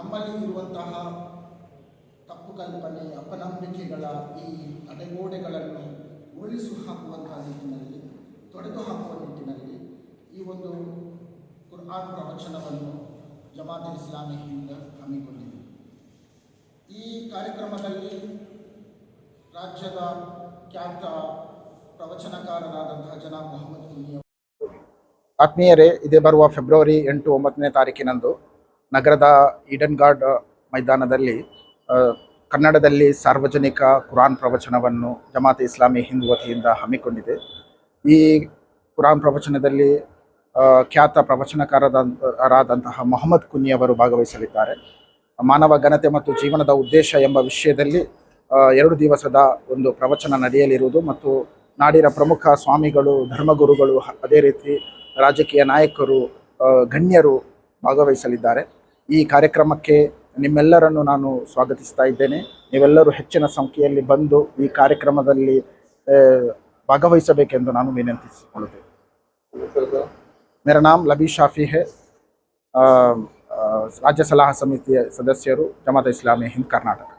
ನಮ್ಮಲ್ಲಿ ಇರುವಂತಹ ತಪ್ಪು ಕಲ್ಪನೆ, ಅಪನಂಬಿಕೆಗಳ ಈ ಅಡೆಗೋಡೆಗಳನ್ನು ಉಳಿಸು ಹಾಕುವಂತಹ ನಿಟ್ಟಿನಲ್ಲಿ, ತೊಡೆದು ಹಾಕುವ ನಿಟ್ಟಿನಲ್ಲಿ ಈ ಒಂದು ಕುರ್ಆನ್ ಪ್ರವಚನವನ್ನು ಜಮಾತ್ ಇಸ್ಲಾಮಿ ಹಿಂದ್ ಹಮ್ಮಿಕೊಂಡಿದೆ. ಈ ಕಾರ್ಯಕ್ರಮದಲ್ಲಿ ರಾಜ್ಯದ ಖ್ಯಾತ ಪ್ರವಚನಕಾರರಾದಂತಹ ಜನಾಬ್ ಮೊಹಮ್ಮದ್ ಆತ್ಮೀಯರೇ, ಇದೇ ಬರುವ ಫೆಬ್ರವರಿ ಎಂಟು ಒಂಬತ್ತನೇ ತಾರೀಕಿನಂದು ನಗರದ ಈಡನ್ ಗಾರ್ಡ್ ಮೈದಾನದಲ್ಲಿ ಕನ್ನಡದಲ್ಲಿ ಸಾರ್ವಜನಿಕ ಕುರಾನ್ ಪ್ರವಚನವನ್ನು ಜಮಾತ್ ಇಸ್ಲಾಮಿ ಹಿಂದ್ ವತಿಯಿಂದ ಹಮ್ಮಿಕೊಂಡಿದೆ. ಈ ಕುರಾನ್ ಪ್ರವಚನದಲ್ಲಿ ಖ್ಯಾತ ಪ್ರವಚನಕಾರರಾದಂತಹ ಮೊಹಮ್ಮದ್ ಕುನ್ನಿ ಅವರು ಭಾಗವಹಿಸಲಿದ್ದಾರೆ. ಮಾನವ ಘನತೆ ಮತ್ತು ಜೀವನದ ಉದ್ದೇಶ ಎಂಬ ವಿಷಯದಲ್ಲಿ ಎರಡು ದಿವಸದ ಒಂದು ಪ್ರವಚನ ನಡೆಯಲಿರುವುದು ಮತ್ತು ನಾಡಿನ ಪ್ರಮುಖ ಸ್ವಾಮಿಗಳು, ಧರ್ಮಗುರುಗಳು ಅದೇ ರೀತಿ ರಾಜಕೀಯ ನಾಯಕರು ಗಣ್ಯರು ಭಾಗವಹಿಸಲಿದ್ದಾರೆ. ಈ ಕಾರ್ಯಕ್ರಮಕ್ಕೆ ನಿಮ್ಮೆಲ್ಲರನ್ನು ನಾನು ಸ್ವಾಗತಿಸ್ತಾ ಇದ್ದೇನೆ. ನೀವೆಲ್ಲರೂ ಹೆಚ್ಚಿನ ಸಂಖ್ಯೆಯಲ್ಲಿ ಬಂದು ಈ ಕಾರ್ಯಕ್ರಮದಲ್ಲಿ ಭಾಗವಹಿಸಬೇಕೆಂದು ನಾನು ವಿನಂತಿಸಿಕೊಳ್ಳುತ್ತೇನೆ. ಮೇರ ನಾಮ್ ಲಬಿ ಶಾಫಿ ಹೇ. ರಾಜ್ಯ ಸಲಹಾ ಸಮಿತಿಯ ಸದಸ್ಯರು ಜಮಾತ್ ಇಸ್ಲಾಮಿ ಹಿಂದ್ ಕರ್ನಾಟಕ.